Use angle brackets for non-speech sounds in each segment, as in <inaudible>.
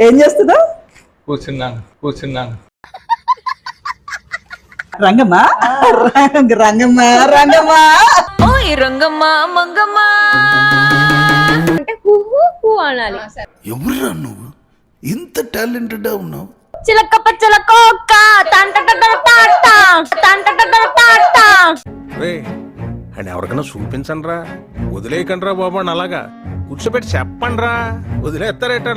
ఏం చేస్తున్నావు? కూర్చున్నాను కూర్చున్నాను. రంగమ్మా? రంగ- రంగమ్మా రంగమ్మా. ఓయ్ రంగమ్మ మంగమ్మ. అంటే హుహు హూ అనాలి. ఎవరురా నువ్వు? ఇంత టాలెంటెడ్ ఉన్నావు. చిలక పచ్చల కోక తంట తాట తంట తాట రే అని ఎవరికైనా చూపించండి రా వదిలేయకండి రా బాబు అని అలాగా. కూర్చోబెట్టి చెప్పండి రా వదిలేస్తారేట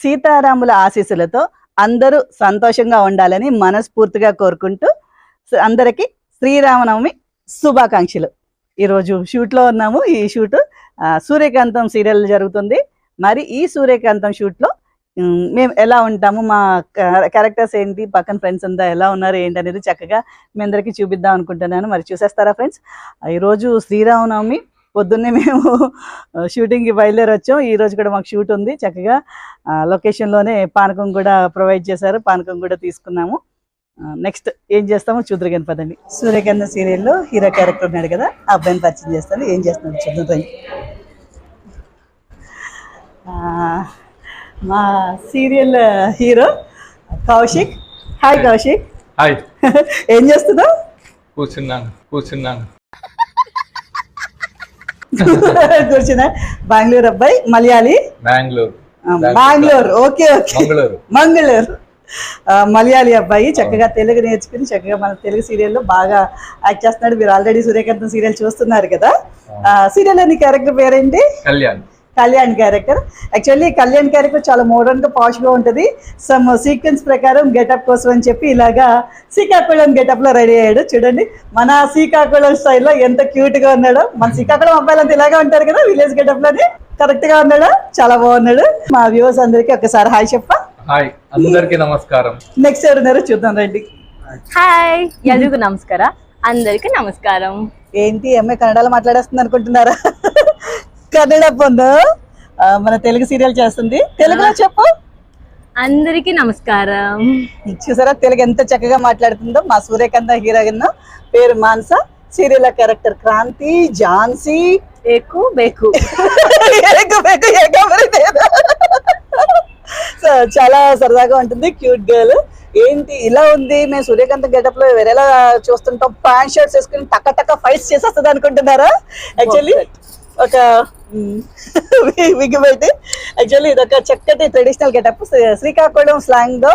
సీతారాముల ఆశీస్సులతో అందరూ సంతోషంగా ఉండాలని మనస్ఫూర్తిగా కోరుకుంటూ అందరికీ శ్రీరామనవమి శుభాకాంక్షలు. ఈరోజు షూట్లో ఉన్నాము. ఈ షూట్ సూర్యకాంతం సీరియల్ జరుగుతుంది. మరి ఈ సూర్యకాంతం షూట్లో మేము ఎలా ఉంటాము? మా క్యారెక్టర్స్ ఏంటి? పక్కన ఫ్రెండ్స్ అంతా ఎలా ఉన్నారు? ఏంటి అనేది చక్కగా మీ అందరికీ చూపిద్దాం అనుకుంటున్నాను. మరి చూసేస్తారా ఫ్రెండ్స్ ఈరోజు శ్రీరామనవమి పొద్దున్నే మేము షూటింగ్కి బయలుదేరి వచ్చాం ఈ రోజు కూడా మాకు షూట్ ఉంది చక్కగా. లొకేషన్లోనే పానకం కూడా ప్రొవైడ్ చేశారు. పానకం కూడా తీసుకున్నాము. నెక్స్ట్ ఏం చేస్తామో చూద్దరు కానీ పదండి. సూర్యకాంత సీరియల్లో హీరో క్యారెక్టర్ ఉన్నాడు కదా ఆ అబ్బాయిని పరిచయం చేస్తాను. ఏం చేస్తున్నాడు చూద్దాం మా serial hero Kaushik. Hi Kaushik. Hi <laughs> ఏం చేస్తున్నావు? కూర్చున్నాను కూర్చున్నాను. <laughs> కూర్చున్నా. బెంగళూరు అబ్బాయి మలయాళీ. బెంగళూరు. బెంగళూరు. Okay okay. మంగళూరు. మలయాళీ అబ్బాయి చక్కగా తెలుగు నేర్చుకుని చక్కగా మన తెలుగు సీరియల్లో బాగా యాక్ట్ చేస్తున్నాడు. మీరు ఆల్రెడీ సూర్యకాంతం సీరియల్ చూస్తున్నారు కదా. సీరియల్ అని క్యారెక్టర్ పేరేంటి? Kalyan. Kalyan character. Actually Kalyan character చాలా మోడర్న్గా పాష్గా ఉంటుంది. సమ్ సీక్వెన్స్ ప్రకారం గెటప్ కోసం అని చెప్పి ఇలాగా శ్రీకాకుళం గెటప్లో రెడీ అయ్యాడు. చూడండి మన శ్రీకాకుళం స్టైల్లో ఎంత క్యూట్గా ఉన్నాడు. మన శ్రీకాకుళం అబ్బాయిలంతా ఇలాగే ఉంటారు కదా విలేజ్ గెటప్లోనే కరెక్ట్గా ఉన్నాడు? చాలా బాగున్నాడు. మా వ్యూవర్స్ అందరికీ ఒకసారి హాయ్ చెప్ప. హాయ్ అందరికీ నమస్కారం. నెక్స్ట్ ఎవరున్నారు? చూద్దాం రండి. హాయ్ ఎల్లుగు నమస్కారం. అందరికీ నమస్కారం. ఏంటి అమ్మాయి కన్నడలో మాట్లాడేస్తుంది అనుకుంటున్నారా? కన్నడ పొందు మన తెలుగు సీరియల్ చేస్తుంది. తెలుగులో చెప్పు. అందరికి నమస్కారం. చూసారా తెలుగు ఎంత చక్కగా మాట్లాడుతుందో. మా సూర్యకాంత హీరోయిన్ పేరు మాన్స. Serial character Kranti Jhansi. ఏకు బేకు. ఏక. సో చాలా సరదాగా ఉంటుంది. క్యూట్ గర్ల్ ఏంటి ఇలా ఉంది? మేము సూర్యకాంత్ గెటప్లో వేరేలా చూస్తుంటాం. ప్యాంట్ షర్ట్స్ వేసుకుని టక్క టక్క ఫైట్స్ చేసేస్తుంది అనుకుంటున్నారా? యాక్చువల్లీ ఒక <laughs> పెట్టి యాక్చువల్లీ ఇది ఒక చక్కటి ట్రెడిషనల్ గెటప్. శ్రీకాకుళం స్లాంగ్లో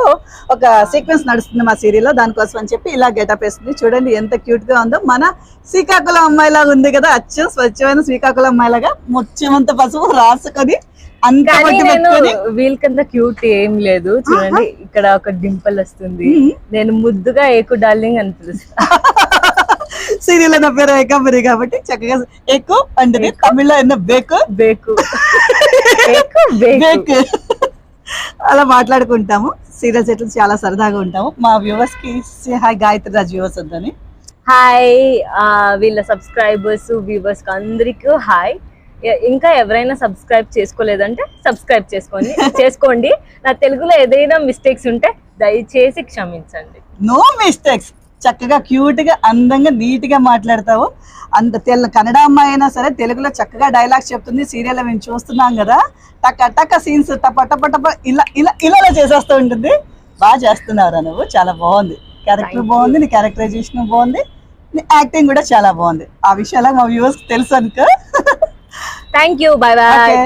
ఒక సీక్వెన్స్ నడుస్తుంది మా సీరియల్లో దానికోసం అని చెప్పి ఇలా గెటప్ వేస్తుంది. చూడండి ఎంత క్యూట్గా ఉందో. మన శ్రీకాకుళం అమ్మాయిలాగా ఉంది కదా అచ్చం స్వచ్ఛమైన శ్రీకాకుళం అమ్మాయిలాగా. ముత్యమంత పసుపు రాసుకొని వీళ్ళకంత క్యూట్ ఏం లేదు. చూడండి ఇక్కడ ఒక డింపుల్ వస్తుంది. నేను ముద్దుగా ఏకు డార్లింగ్ అని <laughs> సీరియల్ అన్న పేరు ఏకాంబరి కాబట్టి చక్కగా ఎక్కువ అంటే తమిళ్ళో ఎన్న బేకు. బేకు. బేకు అలా మాట్లాడుకుంటాము. సీరియల్స్ ఎట్లా చాలా సరదాగా ఉంటాము. మా వ్యూవర్స్కి హాయ్ గాయత్రి రాజ్ వ్యూవర్స్ వద్దని హాయ్ ఆ, వీళ్ళ సబ్స్క్రైబర్స్ వ్యూవర్స్ అందరికీ హాయ్. ఇంకా ఎవరైనా సబ్స్క్రైబ్ చేసుకోలేదంటే సబ్స్క్రైబ్ చేసుకోండి. <laughs> చేసుకోండి. నా తెలుగులో ఏదైనా మిస్టేక్స్ ఉంటే దయచేసి క్షమించండి. No mistakes. చక్కగా క్యూట్గా అందంగా నీట్గా మాట్లాడతావు. అంత తెల్ల కన్నడ అమ్మాయి అయినా సరే తెలుగులో చక్కగా డైలాగ్స్ చెప్తుంది. సీరియల్ మేము చూస్తున్నాం కదా. టక్క టక్క సీన్స్ టప టప టప ఇలా ఇలా ఇలా చేసేస్తూ ఉంటుంది. బాగా చేస్తున్నారా నువ్వు. చాలా బాగుంది. క్యారెక్టర్ బాగుంది. నీ క్యారెక్టరైజేషన్ బాగుంది. నీ యాక్టింగ్ కూడా చాలా బాగుంది. ఆ విషయాలు మా వ్యూవర్స్ తెలుసు అనుకో. Thank you bye bye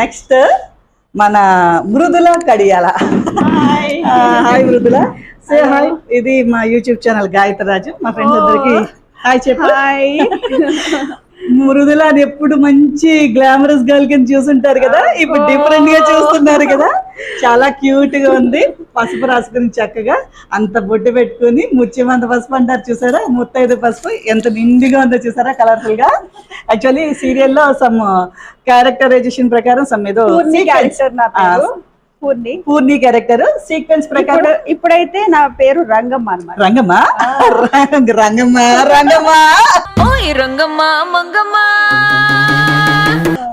next మన Mridula Kadiyala. Hi Mridula. Say hi ఇది మా యూట్యూబ్ ఛానల్ గాయత్రి రాజు. మా ఫ్రెండ్స్ అందరికి హాయ్ చెప్పు. హాయ్ మృదుల అని ఎప్పుడు మంచి గ్లామరస్ గర్ల్ కింద చూసుంటారు కదా? ఇప్పుడు డిఫరెంట్గా చూస్తున్నారు కదా? చాలా క్యూట్గా ఉంది. పసుపు రాసుకుని చక్కగా అంత బొట్టు పెట్టుకుని ముత్యమంత పసుపు అంటారు చూసారా? ముత్తైదు పసుపు. ఎంత నిండుగా ఉందో చూసారా కలర్ఫుల్గా? యాక్చువల్లీ సీరియల్లో సమ్ క్యారెక్టరైజేషన్ ప్రకారం సమ్ ఏదో character Purni. Purni character sequence ప్రకారం. ఇప్పుడు ఇప్పుడైతే నా పేరు రంగమ్మ అనమాట రంగమ్మ? రంగ- రంగమ్మ రంగమ్మ. ఓయ్ రంగమ్మ మంగమ్మ.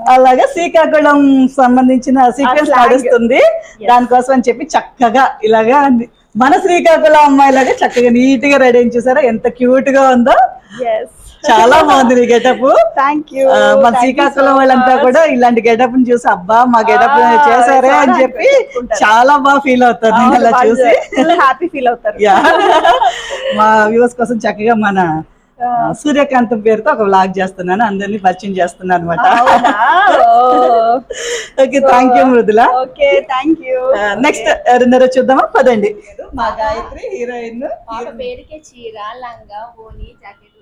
అలాగా శ్రీకాకుళం సంబంధించిన సీక్వెన్స్. నడుస్తుంది దానికోసం అని చెప్పి చక్కగా ఇలాగా మన శ్రీకాకుళం అమ్మాయిలాగా చక్కగా నీట్గా రెడీ చూసారా? ఎంత క్యూట్గా ఉందో. చాలా బాగుంది నీ గెటప్ థ్యాంక్ యూ మన శ్రీకాకుళం వాళ్ళంతా కూడా ఇలాంటి గెటప్ని చూసి అబ్బా మా గెటప్ చేశారే అని చెప్పి. చాలా బాగా ఫీల్ అవుతారు అలా చూసి. హ్యాపీ ఫీల్ అవుతారు. యా మా వ్యూవర్స్ కోసం చక్కగా మన సూర్యకాంతం పేరుతో ఒక వ్లాగ్ చేస్తున్నాను. అందరినీ పరిచయం చేస్తున్నాను అనమాట okay thank you Mridula. Okay thank you next ఎవరున్నారో చూద్దామా? పదండి. మా గాయత్రి హీరోయిన్ పేరుకే చీర లంగా ఓని జాకెట్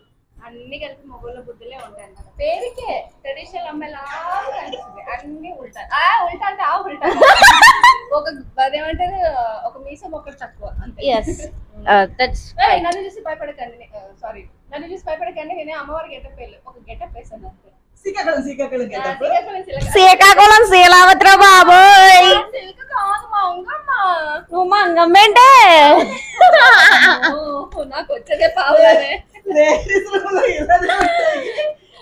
అన్ని కలిపి మొగోళ్ళ బుద్ధులే ఉంటాయి అన్నమాట. పేరుకే ట్రెడిషనల్ అమ్మాయిలా కనిపిస్తుంది అన్ని ఉల్టా. ఆ ఉల్టా అంటే ఆ ఉల్టా. ఒక అదేమంటారు? ఒక మీసం ఒకటి తక్కువ అంతే. దట్స్ <laughs> ఏయ్, నన్ను చూసి భయపడకండి. సారీ నన్ను చూసి భయపడకండి నేను అమ్మవారి గెటప్ వెళ్ళి ఒక గెటప్ వేసాను అంతే. శ్రీకాకుళం శ్రీకాకుళం శీలావత్ర బాబోయ్. చిలక కాదు మా ఉంగమ్మ నువ్వు మంగమ్మేంటే <laughs> ఓ, నాకు వచ్చేదే పావులానే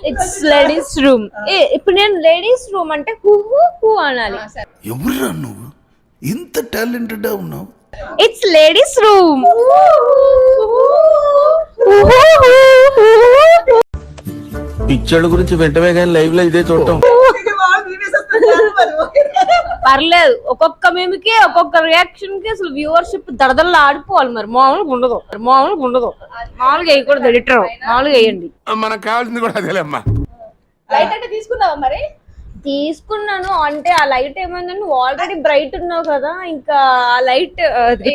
ఇట్స్ లేడీస్ రూమ్ ఇప్పుడు నేను లేడీస్ రూమ్ అంటే హూ హూ అనాలి. ఆ, సరే. ఎవరురా నువ్వు? ఇంత టాలెంటెడ్ ఉన్నావు? ఇట్స్ లేడీస్ రూమ్ పిక్చర్ల గురించి వెంటనే కానీ లైవ్లో ఇదే చూడటం పర్లేదు. ఒక్కొక్క మేమికి ఒక్కొక్క రియాక్షన్కి అసలు వ్యూవర్షిప్ దడదల్లా ఆడిపోవాలి మరి. మామూలుగా ఉండదు. మామూలుగా ఉండదు. మామూలుగా వేయకూడదు ఎడిటర్ మామూలుగా వేయండి. మనకు కావాల్సింది కూడా అదేలేమ్మా లైట్ అంటే తీసుకున్నావా మరి? తీసుకున్నాను. అంటే ఆ లైట్ ఏమైందంటే నువ్వు ఆల్రెడీ బ్రైట్ ఉన్నావు కదా ఇంకా ఆ లైట్ అదే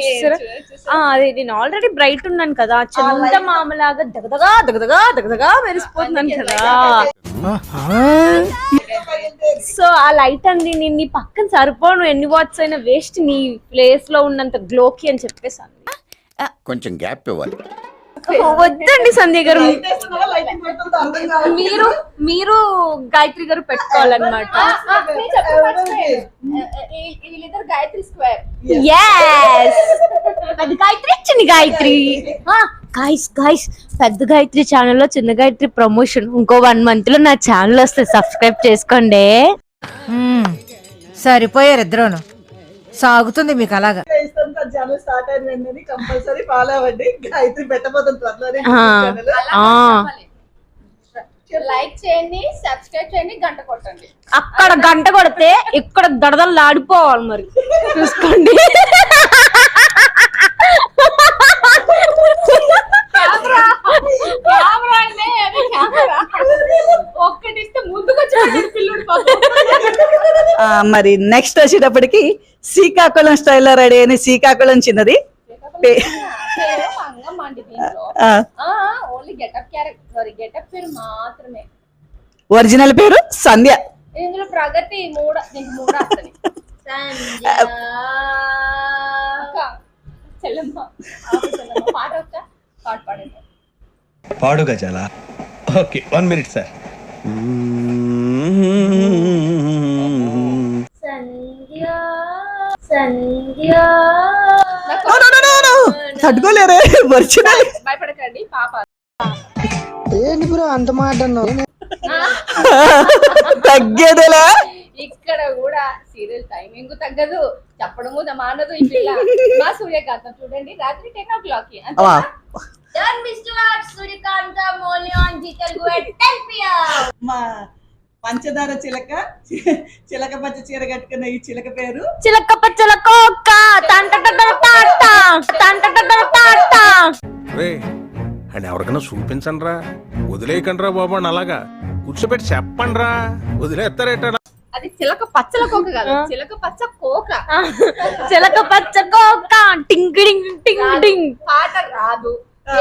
నేను ఆల్రెడీ బ్రైట్ ఉన్నాను కదా చంద మామలాగా దగదగా దగదగా దగదగా మెరిసిపోతున్నాను కదా. సో ఆ లైట్ అంది నేను నీ పక్కన సరిపోను. ఎన్ని వాట్స్ అయినా వేస్ట్ నీ ప్లేస్లో ఉన్నంత గ్లోకి అని చెప్పేసాను. కొంచెం గ్యాప్ ఇవ్వాలి. వద్దండి సంధ్య గారు. మీరు మీరు గాయత్రి గారు పెట్టుకోవాలన్నమాట. పెద్ద <laughs> గాయత్రి చిన్న గాయత్రి. గాయస్ గాయస్ పెద్ద గాయత్రి ఛానల్లో చిన్న గాయత్రి ప్రమోషన్ ఇంకో వన్ మంత్లో నా ఛానల్ వస్తే సబ్స్క్రైబ్ చేసుకోండి. సరిపోయారు ఇద్దరును. సాగుతుంది మీకు అలాగా. లైక్ చేయండి సబ్స్క్రైబ్ చేయండి గంట కొట్టండి. అక్కడ గంట కొడితే ఇక్కడ దడదలు ఆడిపోవాలి మరి. చూసుకోండి. కెమెరా అంటే అది కెమెరా ఒక్కటి ఇస్తే ముందుకు వచ్చి పిల్లుడు పాపం. ఆ, మరి నెక్స్ట్ వచ్చేటప్పటికి శ్రీకాకుళం స్టైల్లో రెడీ అయిన శ్రీకాకుళం చిన్నది. పే- పేరు మంగమ్మ అండి దీంట్లో. ఆ, only getup character sorry getup పేరు మాత్రమే. ఒరిజినల్ పేరు సంధ్య. ఇందులో ప్రగతి మూడ దీనికి మూడ పాడు గజాల. Okay one minute sir Sandhya Sandhya. No, no, no, no, no. తట్టుకోలేరే ఒరిజినల్ భయపడకండి పాప. తగ్గేదేలా? ఇక్కడ కూడా సీరియల్ టైమింగ్ తగ్గదు. చెప్పడము ద- మానదు ఈ పిల్ల. మా సూర్యకాంతం చూడండి. రాత్రి టెన్ ఓ క్లాక్కి. Suryakantham on Zee Telugu at 10 pm. మా పంచదార చిలక చిలక పచ్చ చీర కట్టుకున్న ఈ చిలక పేరు. చిలక పచ్చల కోక తంట తాట తంట తాట. రే అండ్ ఎవరికైనా చూపించండి రా వదిలేయకండి రా బాబు అని అలాగా. కూర్చోబెట్టి చెప్పండి రా వదిలేస్తారేట అది చిలక పచ్చల కోక కాదు చిలక పచ్చ కోక. చిలక పచ్చ కోక. టింగ్ టింగ్ టింగ్ టింగ్. పాట రాదు.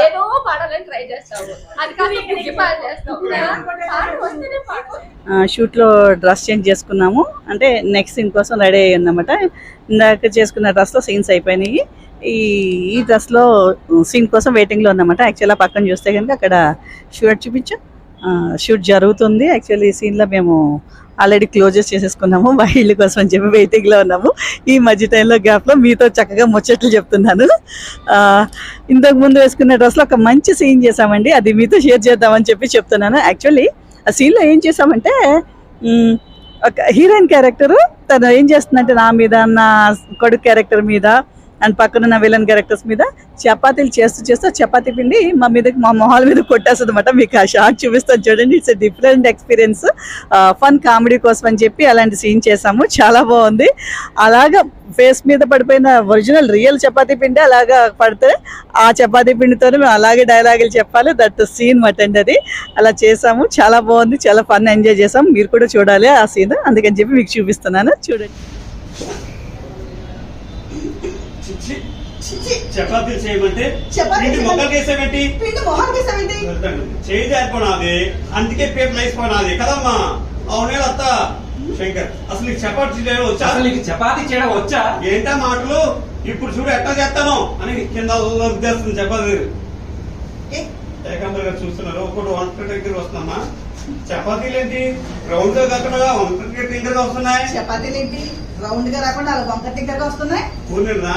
ఏదో పాడాలని ట్రై చేస్తావు. అది కాదు బుగ్గి పాట చేస్తావు. పాట వస్తేనే పాడు. షూట్లో డ్రెస్ చేంజ్ చేసుకున్నాము. అంటే నెక్స్ట్ సీన్ కోసం రెడీ అయ్యి ఉందన్నమాట. ఇందాక చేసుకున్న డ్రెస్లో సీన్స్ అయిపోయినాయి. ఈ ఈ డ్రెస్లో సీన్ కోసం వెయిటింగ్లో ఉందన్నమాట. యాక్చువల్గా పక్కన చూస్తే కనుక అక్కడ షూట్ చూపించు. షూట్ జరుగుతుంది. యాక్చువల్లీ ఈ సీన్లో మేము ఆల్రెడీ క్లోజెస్ చేసేసుకున్నాము మా ఇల్లు కోసం అని చెప్పి వెయిటింగ్లో ఉన్నాము. ఈ మధ్య టైంలో గ్యాప్లో మీతో చక్కగా ముచ్చట్లు చెప్తున్నాను. ఇంతకు ముందు వేసుకున్న డ్రెస్లో ఒక మంచి సీన్ చేసామండి అది మీతో షేర్ చేద్దామని చెప్పి చెప్తున్నాను. యాక్చువల్లీ ఆ సీన్లో ఏం చేసామంటే ఒక హీరోయిన్ క్యారెక్టర్ తను ఏం చేస్తుందంటే నా మీద నా కొడుకు క్యారెక్టర్ మీద అండ్ పక్కన ఉన్న విలన్ క్యారెక్టర్స్ మీద చపాతీలు చేస్తూ చేస్తూ చపాతీ పిండి మా మీద మా మొహాల మీద కొట్టేస్తుంది అనమాట మీకు ఆ షాక్ చూపిస్తాను చూడండి. It's different experience fun comedy కోసం అని చెప్పి అలాంటి సీన్ చేసాము చాలా బాగుంది. అలాగా ఫేస్ మీద పడిపోయిన ఒరిజినల్ రియల్ చపాతీ పిండి అలాగా పడితే ఆ చపాతీ పిండితో మేము అలాగే డైలాగులు చెప్పాలి. దట్ సీన్ మటండి అది. అలా చేసాము చాలా బాగుంది. చాలా ఫన్ ఎంజాయ్ చేసాం మీరు కూడా చూడాలి ఆ సీన్ అందుకని చెప్పి మీకు చూపిస్తున్నాను. చూడండి. చపాతీలు చేయమంటే చపాతీలు పిండి చేయమంటే- మొక్కలు పిండి వేసావేంటి? చేయి జారిపోనాది. అందుకే పేపర్ వేసిపోనాది కదమ్మా? అవునే అత్త శంకర్ అసలు నీకు చపాతీ చేయడం వచ్చా? అసలు నీకు చపాతీ చేయడం వచ్చా? ఏంటా మాటలు? ఇప్పుడు చూడు ఎట్లా చేస్తాను అని కింద ఉద్దేస్తుంది చపాతీ. ఏకాంబర్ గారు చూస్తున్నారు. ఒకటి వంట దగ్గర వస్తుందమ్మా. చపాతీలు ఏంటి రౌండ్గా కాకుండా వంట దగ్గర వస్తున్నాయి. చపాతీలు ఏంటి రౌండ్గా రాకుండా అలా వంక దగ్గరగా వస్తున్నాయి? కూలినా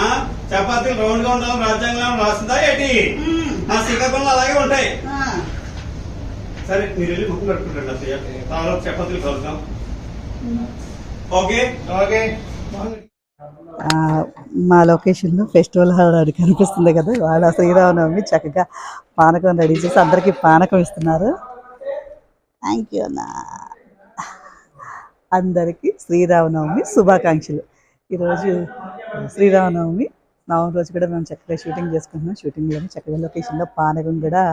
చపాతీలు రౌండ్గా ఉండాలని రాజ్యాంగంలో రాసిందా ఏంటి? నా శ్రీకాకుళంలో అలాగే ఉంటాయి. సరే మీరు వెళ్ళి ముక్కు కట్టుకుంటాండి అసలు తర్వాత చపాతీలు కలుద్దాం. ఓకే? ఓకే. ఆ, మా లొకేషన్లో ఫెస్టివల్ హాల్ అది కనిపిస్తుంది కదా వాళ్ళ శ్రీరామనవమి చక్కగా పానకం రెడీ చేసి అందరికీ పానకం ఇస్తున్నారు. థ్యాంక్ యూ అన్నా. అందరికీ శ్రీరామనవమి శుభాకాంక్షలు. ఈరోజు శ్రీరామనవమి నవమి రోజు కూడా మేము చక్కగా షూటింగ్ చేసుకుంటున్నాం. షూటింగ్లో చక్కగా లొకేషన్లో పానకం కూడా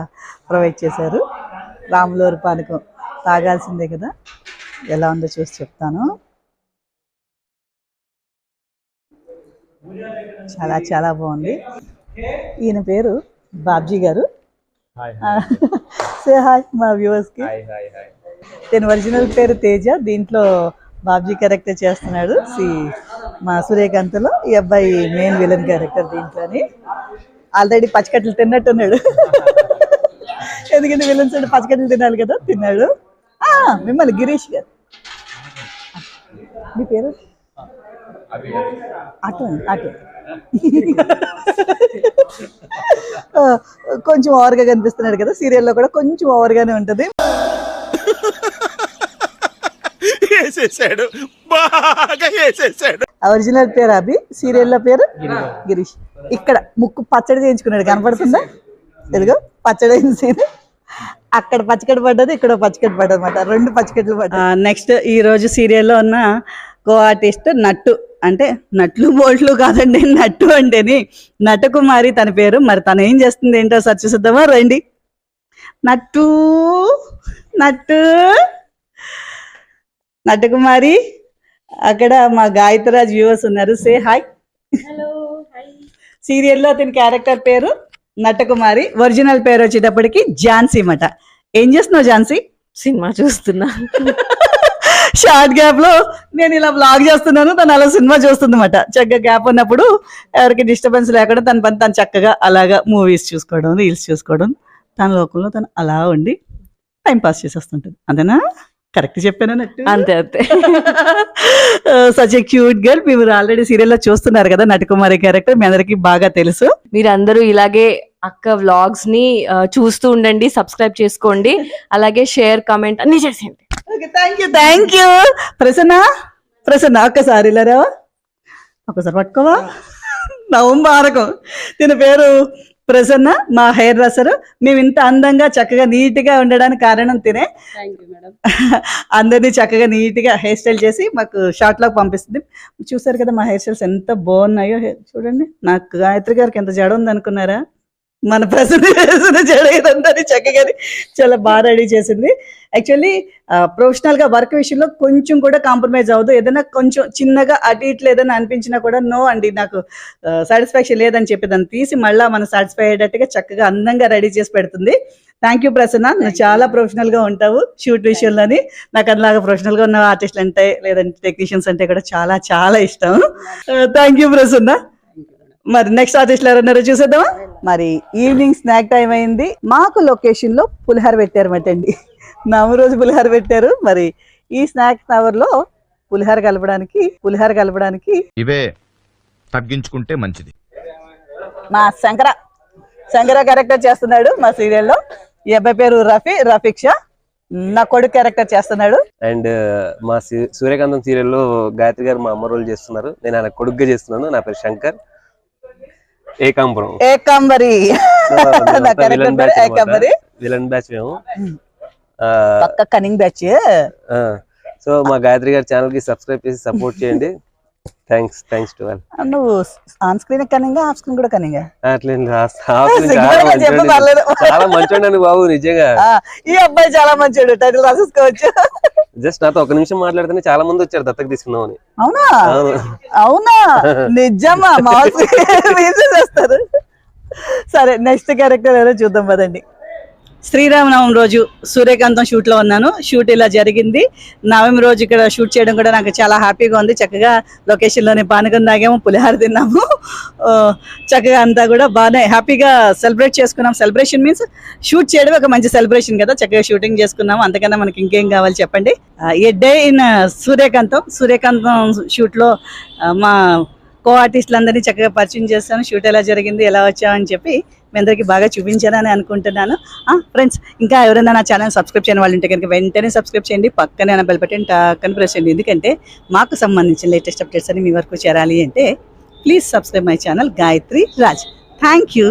ప్రొవైడ్ చేశారు. రాములూరు పానకం తాగాల్సిందే కదా. ఎలా ఉందో చూసి చెప్తాను. చాలా చాలా బాగుంది. ఈయన పేరు బాబ్జీ గారు. సే హాయ్ మా వ్యూవర్స్కి. దీని ఒరిజినల్ పేరు తేజ దీంట్లో బాబ్జీ క్యారెక్టర్ చేస్తున్నాడు సి మా సూర్యకాంత్లో ఈ అబ్బాయి మెయిన్ విలన్ క్యారెక్టర్ దీంట్లోని. ఆల్రెడీ పచ్చకట్టలు తిన్నట్టున్నాడు. ఎందుకంటే విలన్స్ అంటే పచ్చకట్టలు తినాలి కదా తిన్నాడు. మిమ్మల్ని గిరీష్ గారు. మీ పేరు? అటు అటు. <laughs> కొంచెం ఓవర్గా కనిపిస్తున్నాడు కదా సీరియల్లో కూడా కొంచెం ఓవర్గానే ఉంటది. ఒరిజినల్ పేరు అభి? సీరియల్లో పేరు? గిరీష్ ఇక్కడ ముక్కు పచ్చడి చేయించుకున్నాడు కనపడుతుందా? తెలుగు పచ్చడి అయిన సీన్. అక్కడ పచ్చకట్టు పడ్డది ఇక్కడ పచ్చకట్టు పడ్డది అనమాట రెండు పచ్చకట్లు పడ్డాయి. నెక్స్ట్ ఈ రోజు సీరియల్లో ఉన్న కో ఆర్టిస్ట్ నట్టు. అంటే నట్లు బోల్ట్లు కాదండి నట్టు అంటేని నటకుమారి తన పేరు. మరి తను ఏం చేస్తుంది ఏంటో సర్చ్ చూద్దామా రండి. నట్టు నట్టు నటకుమారి. అక్కడ మా గాయత్రిరాజ్ వ్యూవర్స్ ఉన్నారు. సే హాయ్ సీరియల్లో అతని క్యారెక్టర్ పేరు నటకుమారి. ఒరిజినల్ పేరు వచ్చేటప్పటికి ఝాన్సీ మట ఏం చేస్తున్నావు ఝాన్సీ? సినిమా చూస్తున్నా. <laughs> షార్ట్ గ్యాప్లో నేను ఇలా బ్లాగ్ చేస్తున్నాను. తను అలా సినిమా చూస్తుందన్నమాట. చక్కగా గ్యాప్ ఉన్నప్పుడు ఎవరికి డిస్టర్బెన్స్ లేకుండా తన పని తను చక్కగా అలాగా మూవీస్ చూసుకోవడం రీల్స్ చూసుకోవడం. తన లోకంలో తను అలా ఉండి టైం పాస్ చేసేస్తుంటుంది. అంతేనా? కరెక్ట్ చెప్పానట్టు అంతే అంతే. సచ్ ఏ క్యూట్ గర్ల్ మీరు ఆల్రెడీ సీరియల్లో చూస్తున్నారు కదా నటకుమారి క్యారెక్టర్ మీ అందరికి బాగా తెలుసు. మీరందరూ ఇలాగే అక్క వ్లాగ్స్ని చూస్తూ ఉండండి సబ్స్క్రైబ్ చేసుకోండి. అలాగే షేర్ కమెంట్ అన్ని చేసేయండి. Thank you thank you Prasanna Prasanna ఒక్కసారి ఇలా రావా ఒక్కసారి పట్టుకోవా? నవంబారకం దీని పేరు ప్రసన్న మా హెయిర్ డ్రెస్సర్. మేము ఇంత అందంగా చక్కగా నీట్గా ఉండడానికి కారణం తినే. <laughs> అందరినీ చక్కగా నీట్గా హెయిర్ స్టైల్ చేసి మాకు షార్ట్ లాగా పంపిస్తుంది. చూసారు కదా మా హెయిర్ స్టైల్స్ ఎంత బాగున్నాయో. చూడండి. నాకు గాయత్రి గారికి ఎంత జడ ఉంది అనుకున్నారా మన జడ ఇదంతా చక్కగా చాలా బాగా రెడీ చేసింది. యాక్చువల్లీ ప్రొఫెషనల్గా వర్క్ విషయంలో కొంచెం కూడా కాంప్రమైజ్ అవ్వదు. ఏదైనా కొంచెం చిన్నగా అటు ఇట్లు ఏదైనా అనిపించినా కూడా నో అండి నాకు సాటిస్ఫాక్షన్ లేదని చెప్పి దాన్ని తీసి మళ్ళీ మనం సాటిస్ఫై అయ్యేటట్టుగా చక్కగా అందంగా రెడీ చేసి పెడుతుంది. Thank you Prasanna. నువ్వు చాలా ప్రొఫెషనల్గా ఉంటావు షూట్ విషయంలోని. నాకు అలాగా ప్రొఫెషనల్గా ఉన్న ఆర్టిస్టులు అంటే లేదంటే టెక్నీషియన్స్ అంటే కూడా చాలా చాలా ఇష్టం. Thank you Prasanna. మరి నెక్స్ట్ ఆర్టిస్ట్ ఎవరన్నారో చూసేద్దామా? మరి ఈవినింగ్ స్నాక్ టైం అయింది. మాకు లొకేషన్లో పులిహార పెట్టారు అండి నవ్వు రోజు పులిహార పెట్టారు. మరి ఈ స్నాక్స్ అవర్లో పులిహార కలపడానికి పులిహార కలపడానికి ఇవే తగ్గించుకుంటే మంచిది. మా శంకర శంకర క్యారెక్టర్ చేస్తున్నాడు మా సీరియల్లో ఈ అబ్బాయి పేరు రఫీ రఫీక్ షా నా కొడుకు క్యారెక్టర్ చేస్తున్నాడు. అండ్ మా సూర్యకాంతం సీరియల్లో గాయత్రి గారు మా అమ్మ రోల్ చేస్తున్నారు. నేను ఆయన కొడుకుగా చేస్తున్నాను. నా పేరు శంకర్. ఏకాంబరం. ఏకాంబరి. విలన్ బ్యాచ్ మేము. పక్క కనింగ్ బ్యాచ్ సో మా గాయత్రి గారి ఛానల్కి సబ్స్క్రైబ్ చేసి సపోర్ట్ చేయండి. థ్యాంక్స్ థ్యాంక్స్ టు ఆల్ నువ్వు on screen cunning off screen కూడా కనింగ్ చాలా మంచోడండి బాబు నిజంగా. ఈ అబ్బాయి చాలా మంచివాడు టైటిల్ రాసేసుకోవచ్చు. జస్ట్ నాతో ఒక నిమిషం మాట్లాడితేనే చాలా మంది వచ్చారు దత్తకు తీసుకుందామని. అవునా? అవును. అవునా? నిజమా? <laughs> సరే నెక్స్ట్ క్యారెక్టర్ ఏదో చూద్దాం పదండి. శ్రీరామనవమి రోజు సూర్యకాంతం షూట్లో ఉన్నాను. షూట్ ఇలా జరిగింది. నవమి రోజు ఇక్కడ షూట్ చేయడం కూడా నాకు చాలా హ్యాపీగా ఉంది. చక్కగా లొకేషన్లోనే పానకం తాగాము పులిహార తిన్నాము. చక్కగా అంతా కూడా బాగానే హ్యాపీగా సెలబ్రేట్ చేసుకున్నాం. సెలబ్రేషన్ మీన్స్ షూట్ చేయడం ఒక మంచి సెలబ్రేషన్ కదా. చక్కగా షూటింగ్ చేసుకున్నాము. అంతకన్నా మనకి ఇంకేం కావాలి చెప్పండి? A day in Suryakantham? Suryakantham షూట్లో మా కో ఆర్టిస్టులందరినీ చక్కగా పరిచయం చేస్తాను. షూట్ ఎలా జరిగింది ఎలా వచ్చామని చెప్పి మీ అందరికీ బాగా చూపించానని అనుకుంటున్నాను. ఫ్రెండ్స్ ఇంకా ఎవరైనా నా ఛానల్ సబ్స్క్రైబ్ చేయని వాళ్ళు ఉంటే కనుక వెంటనే సబ్స్క్రైబ్ చేయండి. పక్కనే నా బెల్ బటన్ టక్కని ప్రెస్ చేయండి. ఎందుకంటే మాకు సంబంధించిన లేటెస్ట్ అప్డేట్స్ అని మీ వరకు చేరాలి అంటే please subscribe my channel Gayatri Raj. Thank you.